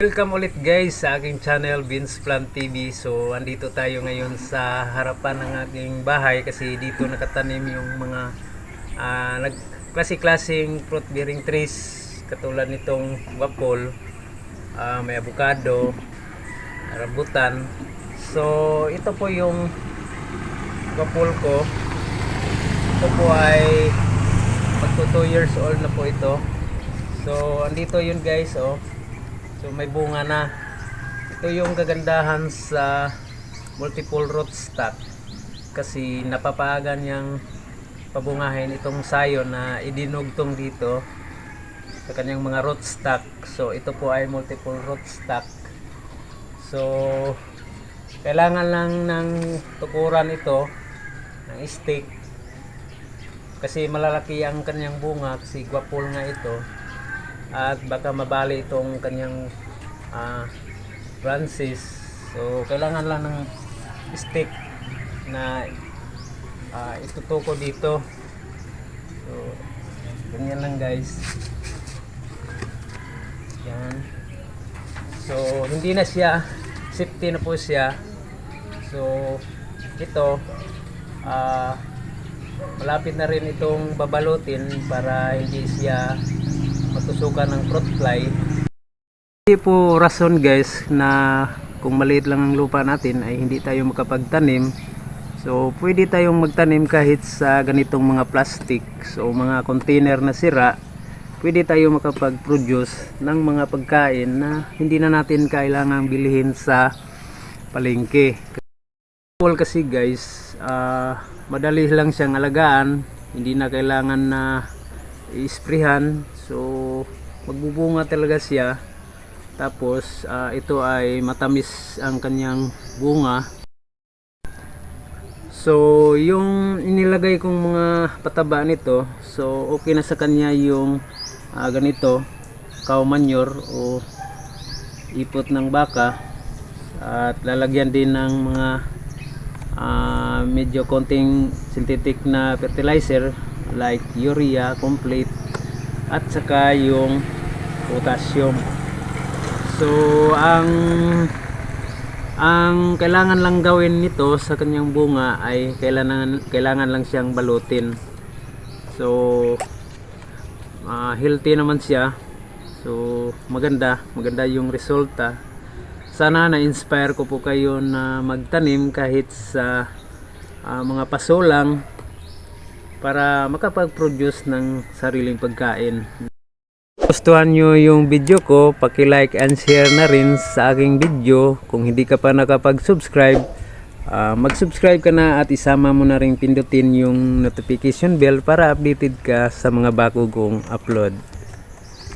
Welcome ulit guys sa aking channel Vince Plant TV. So andito tayo ngayon sa harapan ng aking bahay kasi dito nakatanim yung mga ah, nag klase-klaseng fruit bearing trees katulad nitong wapol, ah, may avocado, rambutan. So ito po yung wapol ko. Ito po ay magto 2 years old na po ito. So andito yun guys oh. So may bunga na. Ito yung kagandahan sa multiple root stock kasi napapagan niyang pabungahin itong sayo na idinugtong dito sa kanyang mga root stock. So ito po ay multiple root stock. So kailangan lang ng tukuran ito ng stick kasi malalaki ang kanyang bunga kasi gwapol nga ito at baka mabali itong kanyang ah, branches so kailangan lang ng stick na ah, itutuko dito. So ganyan lang guys. Yan. So hindi na siya safety na po siya. So ito ah malapit na rin itong babalutin para hindi siya matusukan ng fruit fly. Hindi po rason guys na kung maliit lang ang lupa natin ay hindi tayo makapagtanim. So pwede tayong magtanim kahit sa ganitong mga plastic o mga container na sira. Pwede tayo makapag-produce ng mga pagkain na hindi na natin kailangang bilhin sa palengke. Apple kasi guys, ah, madali lang siyang alagaan, hindi na kailangan na i-sprayhan. So, magbubunga talaga siya. Tapos, ah, ito ay matamis ang kanyang bunga. So, yung inilagay kong mga pataba nito, so okay na sa kanya yung ah, ganito, cow manure o ipot ng baka at lalagyan din ng mga ah, medyo konting synthetic na fertilizer like urea complete at saka yung potassium. So ang ang kailangan lang gawin nito sa kanyang bunga ay kailangan kailangan lang siyang balutin. So ah, healthy naman siya. So maganda maganda yung resulta. Sana na-inspire ko po kayo na magtanim kahit sa ah, mga paso lang para makapag-produce ng sariling pagkain. Gustuhan nyo yung video ko, paki-like and share na rin sa aking video. Kung hindi ka pa nakapag-subscribe, ah, mag-subscribe ka na at isama mo na rin pindutin yung notification bell para updated ka sa mga bago kong upload.